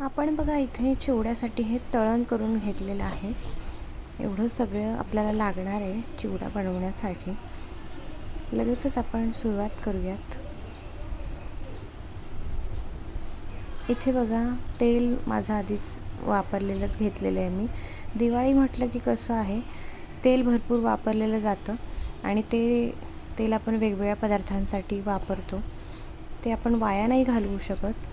आपण बघा इथे चिवड्यासाठी हे तळण करून घेतलेलं आहे. एवढं सगळं आपल्याला लागणार आहे चिवडा बनवण्यासाठी. लगेचच आपण सुरुवात करूयात. इथे बघा तेल माझं आधीच वापरलेलंच घेतलेलं आहे मी. दिवाळी म्हटलं की कसं आहे तेल भरपूर वापरलेलं जातं आणि ते तेल आपण वेगवेगळ्या पदार्थांसाठी वापरतो. ते आपण वाया नाही घालवू शकत.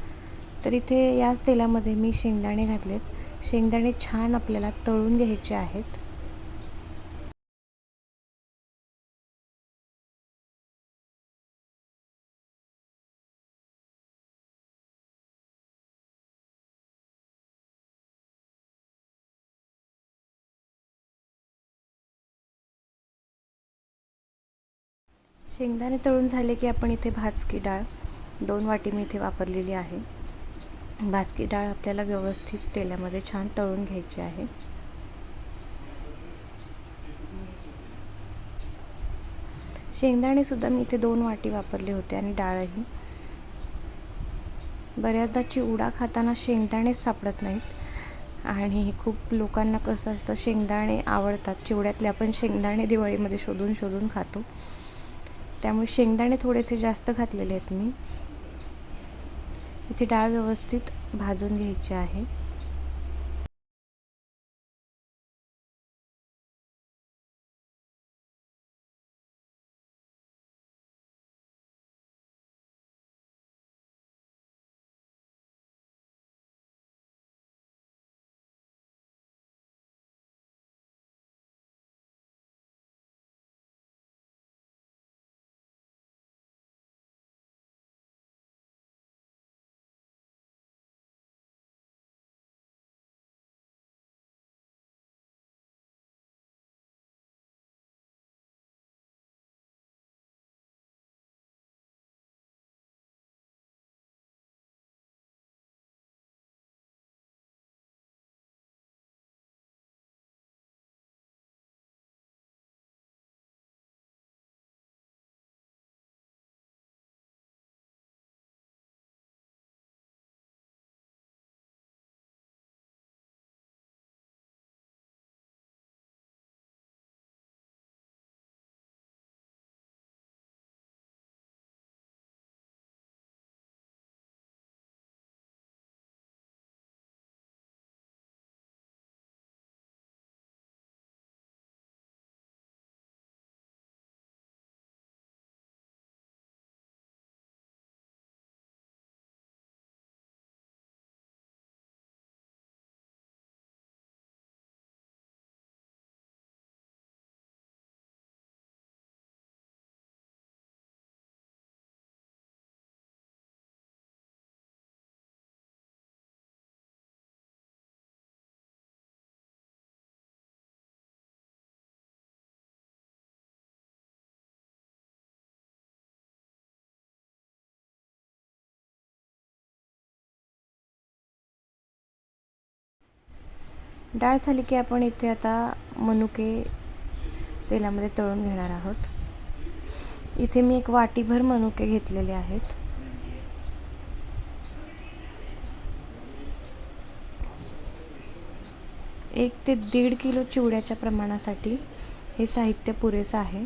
तर इथे याच तेलामध्ये मी शेंगदाणे घातलेत. शेंगदाणे छान आपल्याला तळून घ्यायचे आहेत. शेंगदाणे तळून झाले की आपण इथे भाजकी डाळ. दोन वाटी मी इथे वापरलेली आहे. भाजकी डाळ आपल्याला व्यवस्थित तेलामध्ये छान तळून घ्यायची आहे. शेंगदाणेसुद्धा मी इथे दोन वाटी वापरले होते आणि डाळही. बऱ्याचदा चिवडा खाताना शेंगदाणेच सापडत नाहीत. आणि खूप लोकांना कसं असतं शेंगदाणे आवडतात. चिवड्यातले आपण शेंगदाणे दिवाळीमध्ये शोधून शोधून खातो. त्यामुळे शेंगदाणे थोडेसे जास्त घातलेले आहेत मी. इथे डाळ व्यवस्थित भाजून घ्यायची आहे. डाळ झाली की आपण इथे आता मनुके तेलामध्ये तळून घेणार आहोत. इथे मी एक वाटीभर मनुके घेतलेले आहेत. एक ते दीड किलो चिवड्याच्या प्रमाणासाठी हे साहित्य पुरेसं आहे.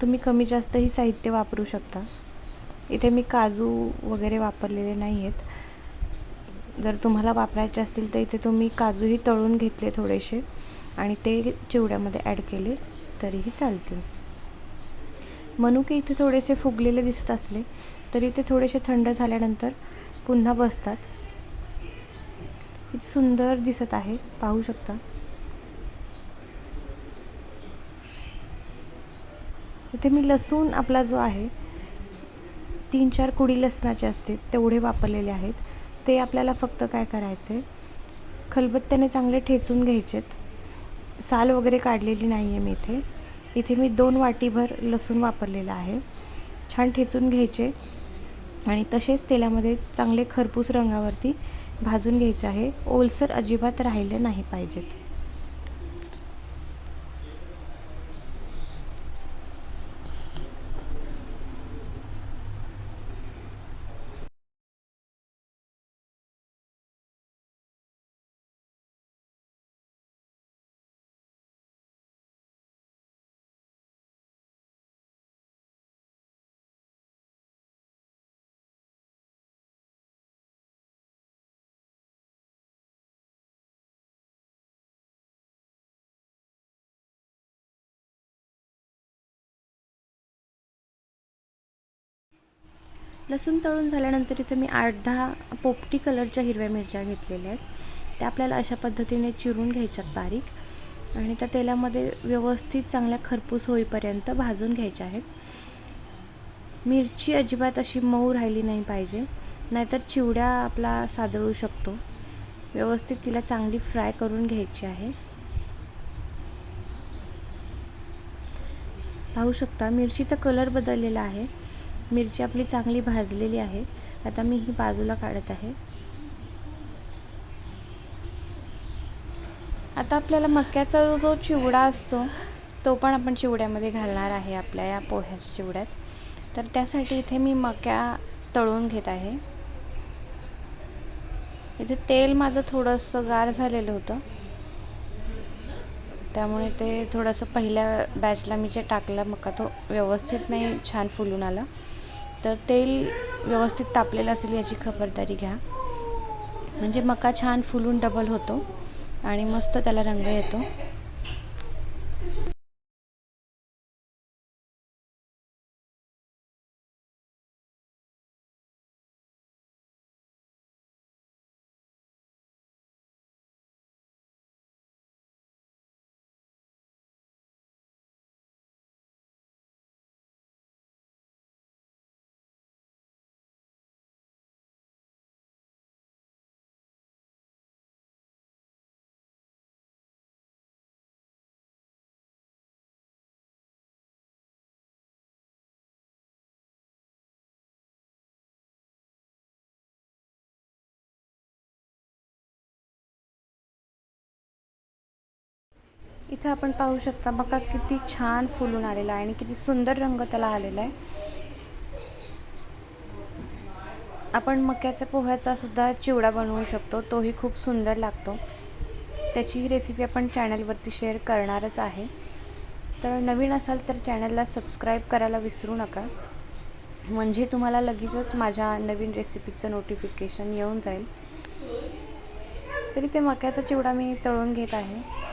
तुम्ही कमी जास्तही साहित्य वापरू शकता. इथे मी काजू वगैरे वापरलेले नाही आहेत जर तुम्हाला वापरायचे असतील तर इथे तुम्ही काजूही तळून घेतले थोडेसे आणि ते चिवड्यामध्ये ॲड केले तरीही चालतील. मनुके इथे थोडेसे फुगलेले दिसत असले तरी ते थोडेसे थंड झाल्यानंतर पुन्हा बसतात. किती सुंदर दिसत आहे पाहू शकता. इथे मी लसूण आपला जो आहे तीन चार कुडी लसणाचे असते तेवढे वापरलेले आहेत. ते आपल्याला फक्त काय करायचे खलबत्त्याने चांगले ठेचून घ्यायचेत. साल वगैरे काढलेली नाही आहे मी इथे. इथे मी दोन वाटीभर लसूण वापरलेलं आहे. छान ठेचून घ्यायचे. आणि तसेच तेलामध्ये चांगले खरपूस रंगावरती भाजून घ्यायचे आहे. ओलसर अजिबात राहिले नाही पाहिजेत. लसूण तळून झाल्यानंतर इथे मी आठ दहा पोपटी कलरच्या हिरव्या मिरच्या घेतलेल्या आहेत. त्या आपल्याला अशा पद्धतीने चिरून घ्यायच्यात बारीक. आणि त्या तेलामध्ये व्यवस्थित चांगल्या खरपूस होईपर्यंत भाजून घ्यायच्या आहेत. मिरची अजिबात अशी मऊ राहिली नाही पाहिजे. नाहीतर चिवड्या आपला सादळू शकतो. व्यवस्थित तिला चांगली फ्राय करून घ्यायची आहे. पाहू शकता मिरचीचा कलर बदललेला आहे. मिरची आपली चांगली भाजलेली आहे. आता मी ही बाजूला काढत आहे. आता आपल्याला मक्याचा जो चिवडा असतो तो पण आपण चिवड्यामध्ये घालणार आहे आपल्या या पोह्याच्या चिवड्यात. तर त्यासाठी इथे मी मक्या तळून घेत आहे. इथे तेल माझं थोडंसं गार झालेलं होतं. त्यामुळे ते थोडंसं पहिल्या बॅचला मी जे टाकलं मका तो व्यवस्थित नाही छान फुलून आला. तर तेल व्यवस्थित तापलेलं असेल याची खबरदारी घ्या. म्हणजे मका छान फुलून डबल होतो आणि मस्त त्याला रंग येतो. इथं आपण पाहू शकता बघा किती छान फुलून आलेला आहे आणि किती सुंदर रंग त्याला आलेला आहे. आपण मक्याच्या पोह्याचा सुद्धा चिवडा बनवू शकतो तोही खूप सुंदर लागतो. त्याची रेसिपी आपण चॅनलवरती शेअर करणारच आहे. तर नवीन असाल तर चॅनलला सबस्क्राईब करायला विसरू नका. म्हणजे तुम्हाला लगेचच माझ्या नवीन रेसिपीचं नोटिफिकेशन येऊन जाईल. तरी ते मक्याचा चिवडा मी तळून घेत आहे.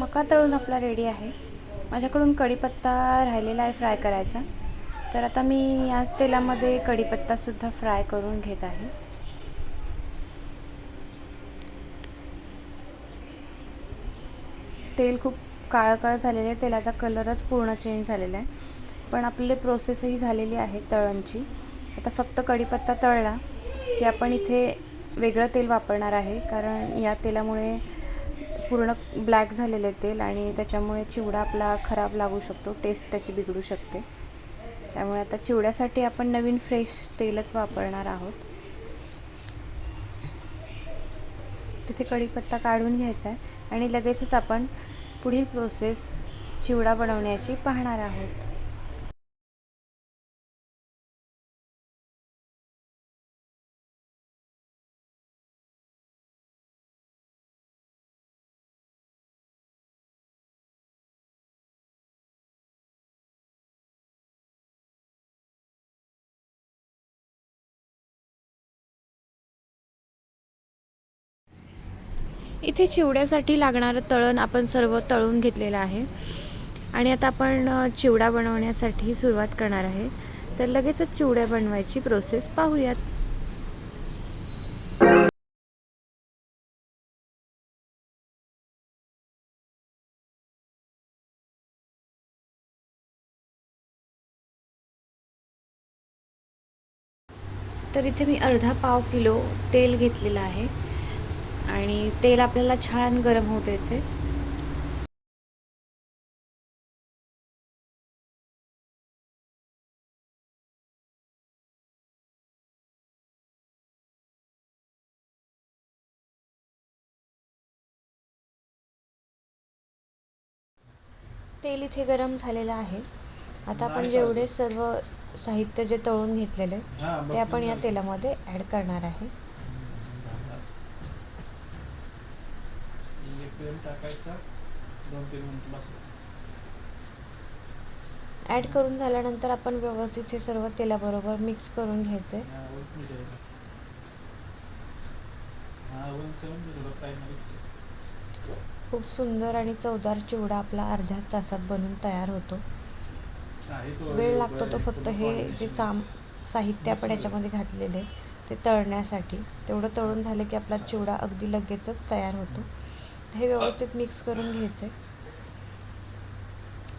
मका तळून आपला रेडी आहे. माझ्याकडून कढीपत्ता राहिलेला आहे फ्राय करायचा. तर आता मी याच तेलामध्ये कढीपत्तासुद्धा फ्राय करून घेत आहे. तेल खूप काळं काळं झालेलं आहे. तेलाचा कलरच पूर्ण चेंज झालेला आहे. पण आपले प्रोसेसही झालेली आहे तळणची. आता फक्त कढीपत्ता तळला की आपण इथे वेगळं तेल वापरणार आहे. कारण या तेलामुळे पूर्ण ब्लॅक झालेले तेल आणि त्याच्यामुळे चिवडा आपला खराब लागू शकतो टेस्ट त्याची बिघडू शकते. त्यामुळे आता चिवड्यासाठी आपण नवीन फ्रेश तेलच वापरणार आहोत. तिथे कढीपत्ता काढून घ्यायचा आहे आणि लगेचच आपण पुढील प्रोसेस चिवडा बनवण्याची पाहणार आहोत. इथे चिवड्यासाठी लागणारं तळण आपण सर्व तळून घेतलेलं आहे. आणि आता आपण चिवडा बनवण्यासाठी सुरुवात करणार आहे. तर लगेचच चिवड्या बनवायची प्रोसेस पाहूयात. तर इथे मी अर्धा पाव किलो तेल घेतलेलं आहे. आणि तेल आपल्याला छान गरम होऊ द्यायचे तेल इथे गरम झालेलं आहे. आता आपण जेवढे सर्व साहित्य जे तळून घेतलेले ते आपण या तेलामध्ये ॲड करणार आहे. टाकायचा. दोन तीन मिनिट बस. ॲड करून झाल्यानंतर आपण व्यवस्थित हे सर्व तेलाबरोबर मिक्स करून घ्यायचे खूप सुंदर आणि चवदार चिवडा आपला अर्ध्याच तासात बनून तयार होतो. वेळ लागतो तो फक्त हे जे साम साहित्य आपण याच्यामध्ये घातलेले ते तळण्यासाठी. तेवढं तळून झालं की आपला चिवडा अगदी लगेचच तयार होतो. हे व्यवस्थित मिक्स करून घ्यायचे.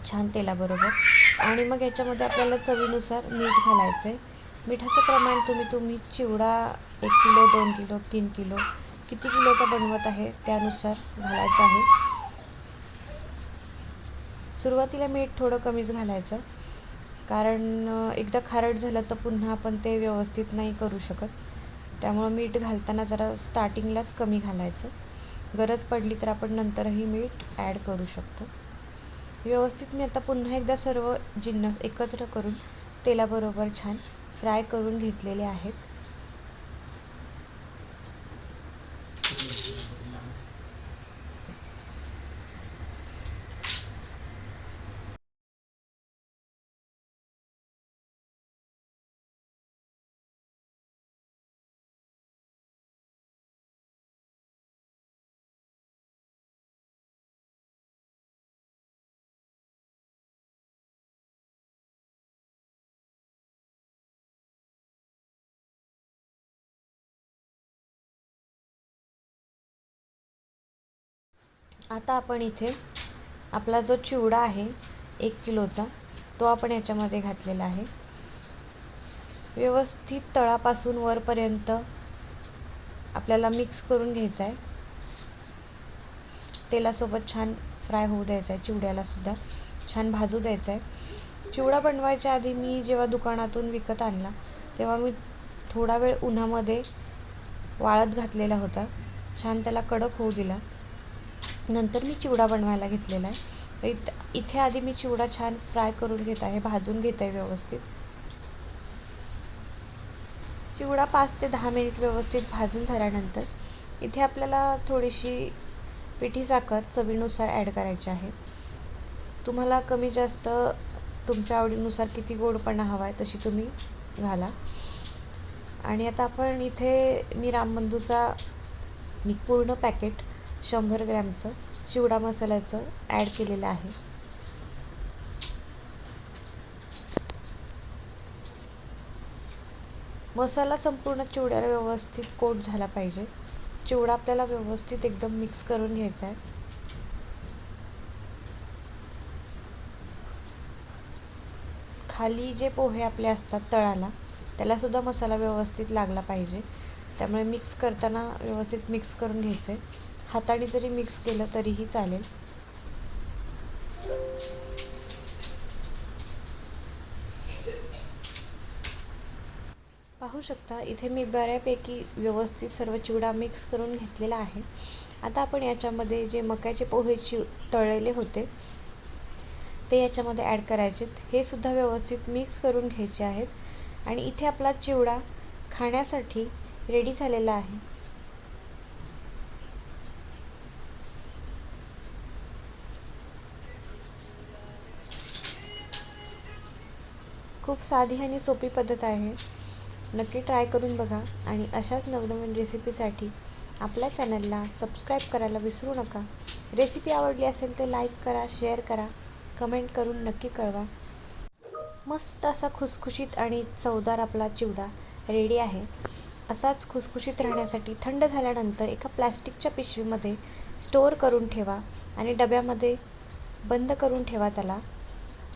छान तेलाबरोबर. आणि मग याच्यामध्ये आपल्याला चवीनुसार मीठ घालायचं आहे मिठाचं प्रमाण तुम्ही तुम्ही चिवडा एक किलो दोन किलो तीन किलो किती किलोचा बनवत आहे त्यानुसार घालायचं आहे. सुरुवातीला मीठ थोडं कमीच घालायचं. कारण एकदा खारट झालं तर पुन्हा आपण ते व्यवस्थित नाही करू शकत. त्यामुळं मीठ घालताना जरा स्टार्टिंगलाच कमी घालायचं. गरज पडली तर आपण नंतरही मीठ ॲड करू शकतो. व्यवस्थित मी आता पुन्हा एकदा सर्व जिन्नस एकत्र करून तेलाबरोबर छान फ्राय करून घेतलेले आहेत. आता आपण इथे आपला जो चिवडा आहे एक किलोचा तो आपण याच्यामध्ये घातलेला आहे. व्यवस्थित तळापासून वरपर्यंत आपल्याला मिक्स करून घ्यायचा आहे. तेलासोबत छान फ्राय होऊ द्यायचा आहे चिवड्याला सुद्धा छान भाजू द्यायचा आहे. चिवडा बनवायच्या आधी मी जेव्हा दुकानातून विकत आणला तेव्हा मी थोडा वेळ उन्हामध्ये वाळत घातलेला होता. छान त्याला कडक होऊ दिला. नंतर मी चिवडा बनवायला घेतलेला आहे. इत इथे आधी मी चिवडा छान फ्राय करून घेत आहे भाजून घेत आहे व्यवस्थित. चिवडा पाच ते दहा मिनिट व्यवस्थित भाजून झाल्यानंतर इथे आपल्याला थोडीशी पिठी साखर चवीनुसार ॲड करायची आहे. तुम्हाला कमी जास्त तुमच्या आवडीनुसार किती गोडपणा हवा आहे तशी तुम्ही घाला. आणि आता आपण इथे मी रामबंधूचा एक पूर्ण पॅकेट शंभर ग्रॅमचं चिवडा मसाल्याचं ॲड केलेलं आहे. मसाला संपूर्ण चिवड्याला व्यवस्थित कोट झाला पाहिजे. चिवडा आपल्याला व्यवस्थित एकदम मिक्स करून घ्यायचा आहे. खाली जे पोहे आपले असतात तळाला त्यालासुद्धा मसाला व्यवस्थित लागला पाहिजे. त्यामुळे मिक्स करताना व्यवस्थित मिक्स करून घ्यायचं. आहे हाताने जरी मिक्स केलं तरीही चालेल. पाहू शकता इथे मी बऱ्यापैकी व्यवस्थित सर्व चिवडा मिक्स करून घेतलेला आहे. आता आपण याच्यामध्ये जे मक्याचे पोहे चिव तळलेले होते ते याच्यामध्ये ॲड करायचेत. हे सुद्धा व्यवस्थित मिक्स करून घ्यायचे आहेत. आणि इथे आपला चिवडा खाण्यासाठी रेडी झालेला आहे. खूप साधी आणि सोपी पद्धत आहे. नक्की ट्राय करून बघा आणि अशाच नवनवीन रेसिपीसाठी आपल्या चॅनलला सबस्क्राईब करायला विसरू नका. रेसिपी आवडली असेल तर लाईक करा शेअर करा कमेंट करून नक्की कळवा. मस्त असा खुसखुशीत आणि चवदार आपला चिवडा रेडी आहे. असाच खुसखुशीत राहण्यासाठी थंड झाल्यानंतर एका प्लॅस्टिकच्या पिशवीमध्ये स्टोअर करून ठेवा आणि डब्यामध्ये बंद करून ठेवा त्याला.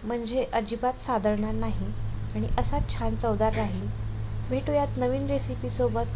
म्हणजे अजिबात सादळणार नाही. आणि असाच छान चवदार राहील. भेटूयात नवीन रेसिपीसोबत